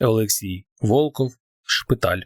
Олексій Волков, шпиталь.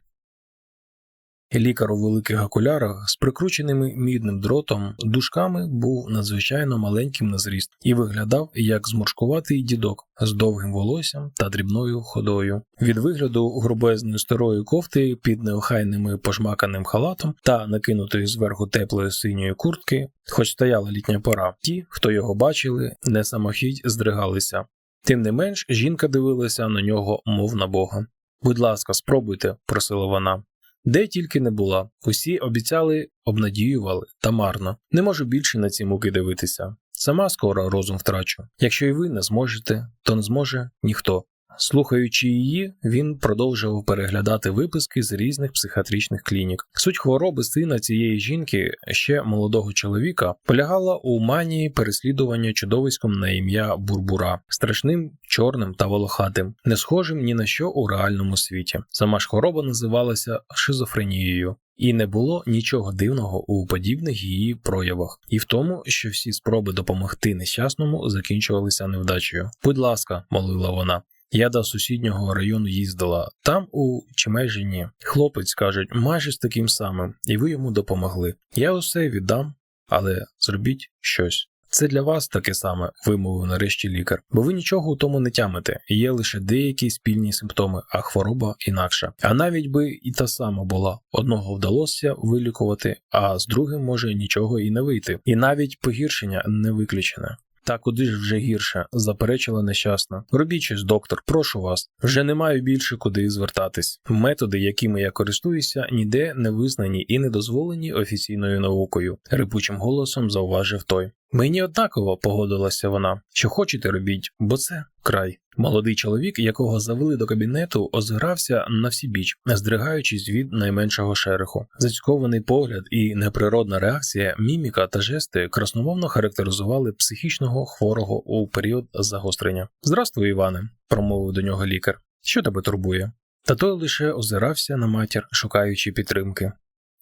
Лікар у великих окулярах з прикрученими мідним дротом дужками був надзвичайно маленьким на зріст і виглядав як зморшкуватий дідок з довгим волоссям та дрібною ходою. Від вигляду грубезної старої кофти під неохайними пожмаканим халатом та накинутої зверху теплої синьої куртки, хоч стояла літня пора, ті, хто його бачили, не самохідь здригалися. Тим не менш, жінка дивилася на нього, мов на Бога. Будь ласка, спробуйте, просила вона. Де тільки не була, усі обіцяли, обнадіювали та марно. Не можу більше на ці муки дивитися. Сама скоро розум втрачу. Якщо і ви не зможете, то не зможе ніхто. Слухаючи її, він продовжував переглядати виписки з різних психіатричних клінік. Суть хвороби сина цієї жінки, ще молодого чоловіка, полягала у манії переслідування чудовиськом на ім'я Бурбура, страшним, чорним та волохатим, не схожим ні на що у реальному світі. Сама ж хвороба називалася шизофренією. І не було нічого дивного у подібних її проявах, і в тому, що всі спроби допомогти нещасному закінчувалися невдачею. Будь ласка, молила вона. Я до сусіднього району їздила. Там у Чемежині хлопець кажуть, майже з таким самим, і ви йому допомогли. Я усе віддам, але зробіть щось. Це для вас таке саме, вимовив нарешті лікар, бо ви нічого у тому не тямите, є лише деякі спільні симптоми, а хвороба інакша. А навіть би і та сама була, одного вдалося вилікувати, а з другим може нічого і не вийти. І навіть погіршення не виключене. Та куди ж вже гірше, заперечила нещасна. Робіть щось, доктор, прошу вас. Вже не маю більше куди звертатись. Методи, якими я користуюся, ніде не визнані і не дозволені офіційною наукою, рипучим голосом зауважив той. Мені однаково погодилася вона. Що хочете робіть, бо це край. Молодий чоловік, якого завели до кабінету, озирався на всі біч, здригаючись від найменшого шереху. Зацькований погляд і неприродна реакція, міміка та жести красномовно характеризували психічного хворого у період загострення. Здрастуй, Іване, промовив до нього лікар. Що тебе турбує? Та той лише озирався на матір, шукаючи підтримки.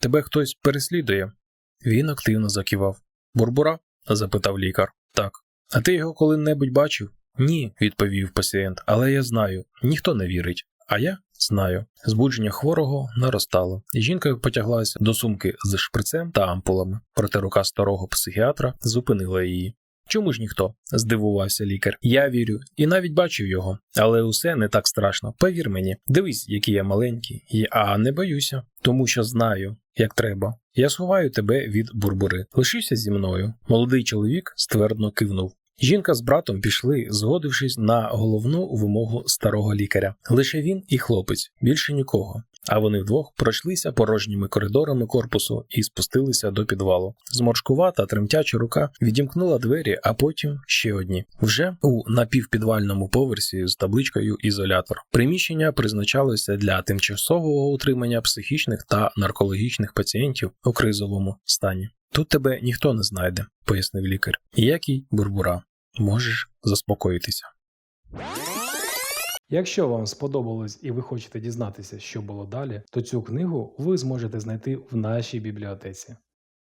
Тебе хтось переслідує? Він активно закивав. Бурбура? Запитав лікар. Так. А ти його коли-небудь бачив? Ні, відповів пацієнт, але я знаю, ніхто не вірить. А я знаю. Збудження хворого наростало, і жінка потяглася до сумки з шприцем та ампулами, проте рука старого психіатра зупинила її. Чому ж ніхто? здивувався лікар. Я вірю і навіть бачив його, але усе не так страшно. Повір мені, дивись, який я маленький, а не боюся, тому що знаю, як треба. Я сховаю тебе від бурбури. Лишися зі мною. Молодий чоловік ствердно кивнув. Жінка з братом пішли, згодившись на головну вимогу старого лікаря. Лише він і хлопець, більше нікого. А вони вдвох пройшлися порожніми коридорами корпусу і спустилися до підвалу. Зморшкувата, тремтяча рука відімкнула двері, а потім ще одні. Вже у напівпідвальному поверсі з табличкою ізолятор. Приміщення призначалося для тимчасового утримання психічних та наркологічних пацієнтів у кризовому стані. Тут тебе ніхто не знайде, пояснив лікар. Який бурбура. Можеш заспокоїтися. Якщо вам сподобалось і ви хочете дізнатися, що було далі, то цю книгу ви зможете знайти в нашій бібліотеці.